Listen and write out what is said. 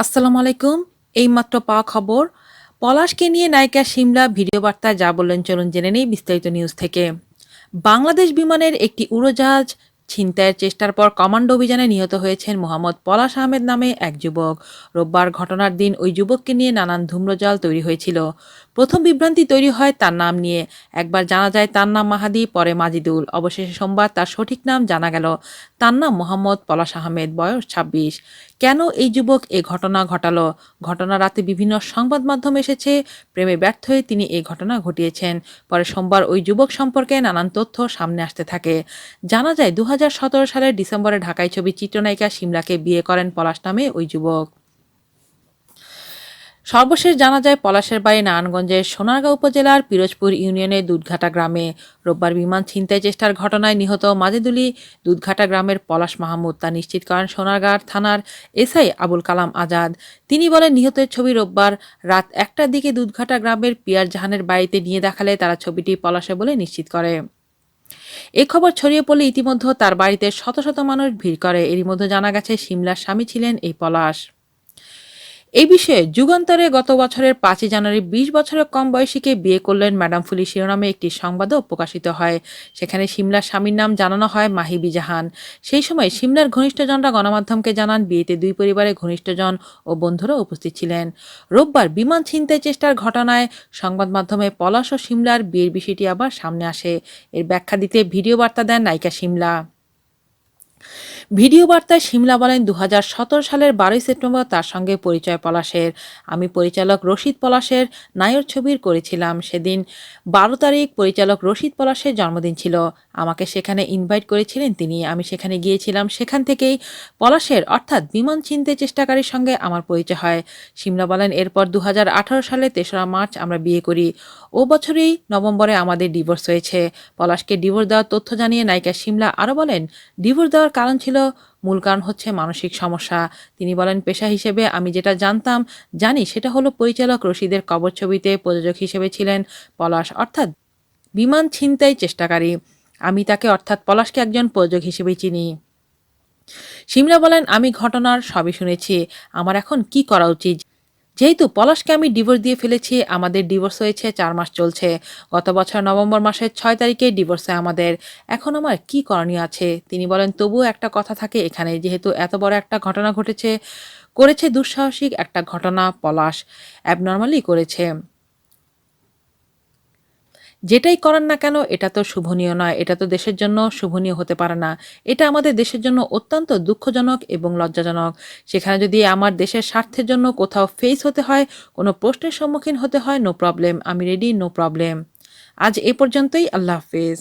আসসালামু আলাইকুম, এইমাত্র পাওয়া খবর। পলাশকে নিয়ে নায়িকা সিমলা ভিডিও বার্তায় যা বললেন, চলুন জেনে নেই বিস্তারিত নিউজ থেকে। বাংলাদেশ বিমানের একটি উড়োজাহাজ ছিনতাইয়ের চেষ্টার পর কমান্ডো অভিযানে নিহত হয়েছেন মোহাম্মদ পলাশ আহমেদ নামে এক যুবক। রোববার ঘটনার দিন ওই যুবককে নিয়ে নানান ধূম্রজাল তৈরি হয়েছিল। প্রথম বিভ্রান্তি তৈরি হয় তার নাম নিয়ে। একবার জানা যায় তার নাম মাহাদি, পরে মাজিদুল। অবশেষে সোমবার তার সঠিক নাম জানা গেল। তার নাম মোহাম্মদ পলাশ আহমেদ, বয়স ছাব্বিশ। কেন এই যুবক এ ঘটনা ঘটালো? ঘটনা রাতে বিভিন্ন সংবাদ মাধ্যম এসেছে। প্রেমে ব্যর্থ হয়ে তিনি এই ঘটনা ঘটিয়েছেন। পরে সোমবার ওই যুবক সম্পর্কে নানান তথ্য সামনে আসতে থাকে। জানা যায় দু হাজার সতেরো সালের ডিসেম্বরে ঢাকায় ছবি চিত্রনায়িকা সিমলাকে বিয়ে করেন পলাশ নামে ওই যুবক। সর্বশেষ জানা যায় পলাশের বাড়ি নারায়ণগঞ্জের সোনারগাঁও উপজেলার পিরোজপুর ইউনিয়নের দুধঘাটা গ্রামে। রোববার বিমান ছিনতাই চেষ্টার ঘটনায় নিহত মাজেদুলি দুধঘাটা গ্রামের পলাশ মাহমুদ তা নিশ্চিত করেন সোনারগাঁর থানার এসআই আবুল কালাম আজাদ। তিনি বলেন, নিহতের ছবি রোববার রাত একটার দিকে দুধঘাটা গ্রামের পিয়ার জাহানের বাড়িতে নিয়ে দেখালে তারা ছবিটি পলাশে বলে নিশ্চিত করে। এ খবর ছড়িয়ে পড়লে ইতিমধ্যে তার বাড়িতে শত শত মানুষ ভিড় করে। এরই মধ্যে জানা গেছে সিমলার স্বামী ছিলেন এই পলাশ। এই বিষয়ে যুগান্তরে গত বছরের পাঁচই জানুয়ারি বিশ বছরের কম বয়সীকে বিয়ে করলেন ম্যাডাম ফুলি শিরোনামে একটি সংবাদও প্রকাশিত হয়। সেখানে সিমলার স্বামীর নাম জানানো হয় মাহিবি জাহান। সেই সময় সিমলার ঘনিষ্ঠজনরা গণমাধ্যমকে জানান, বিয়েতে দুই পরিবারের ঘনিষ্ঠজন ও বন্ধুরা উপস্থিত ছিলেন। রোববার বিমান ছিনতাই চেষ্টার ঘটনায় সংবাদ মাধ্যমে পলাশ ও সিমলার বিয়ের বিষয়টি আবার সামনে আসে। এর ব্যাখ্যা দিতে ভিডিও বার্তা দেন নায়িকা সিমলা। ভিডিও বার্তায় সিমলা বলেন দু হাজার সতেরো সালের বারোই সেপ্টেম্বর তার সঙ্গে পরিচয় পলাশের। আমি পরিচালক রশিদ পলাশের নায়র ছবির করেছিলাম। সেদিন বারো তারিখ পরিচালক রশিদ পলাশের জন্মদিন ছিল। আমাকে সেখানে ইনভাইট করেছিলেন তিনি। আমি সেখানে গিয়েছিলাম। সেখান থেকেই পলাশের, অর্থাৎ বিমান চিনতে চেষ্টাকারীর সঙ্গে আমার পরিচয় হয়। সিমলা বলেন, এরপর দু হাজার আঠারো সালে তেসরা মার্চ আমরা বিয়ে করি। ও বছরেই নভেম্বরে আমাদের ডিভোর্স হয়েছে। পলাশকে ডিভোর্স দেওয়ার তথ্য জানিয়ে নায়িকা সিমলা আরও বলেন ডিভোর্স দেওয়ার কারণ ছিল মূল কারণ হচ্ছে মানসিক সমস্যা। তিনি বলেন, পেশা হিসেবে আমি যেটা জানতাম, জানি সেটা হলো পরিচালক রশিদের কবর ছবিতে প্রযোজক হিসেবে ছিলেন পলাশ। অর্থাৎ বিমান ছিনতাই চেষ্টাকারী। আমি তাকে অর্থাৎ পলাশকে একজন প্রযোজক হিসেবেই চিনি। সিমরা বলেন, আমি ঘটনার সবই শুনেছি। আমার এখন কি করা উচিত? যেহেতু পলাশকে আমি ডিভোর্স দিয়ে ফেলেছি, আমাদের ডিভোর্স হয়েছে, চার মাস চলছে। গত বছর নভেম্বর মাসের ছয় তারিখে ডিভোর্স হয় আমাদের। এখন আমার কি করণীয় আছে? তিনি বলেন, তবুও একটা কথা থাকে এখানে, যেহেতু এত বড় একটা ঘটনা ঘটেছে, করেছে দুঃসাহসিক একটা ঘটনা পলাশ। অ্যাবনর্মালি করেছে। যেটাই করেন না কেন, এটা তো শুভনীয় নয়। এটা তো দেশের জন্য শুভনীয় হতে পারে না। এটা আমাদের দেশের জন্য অত্যন্ত দুঃখজনক এবং লজ্জাজনক। সেখানে যদি আমার দেশের স্বার্থের জন্য কোথাও ফেস হতে হয়, কোনো প্রশ্নের সম্মুখীন হতে হয় নো প্রবলেম আমি রেডি নো প্রবলেম আজ এ পর্যন্তই। আল্লাহ হাফেজ।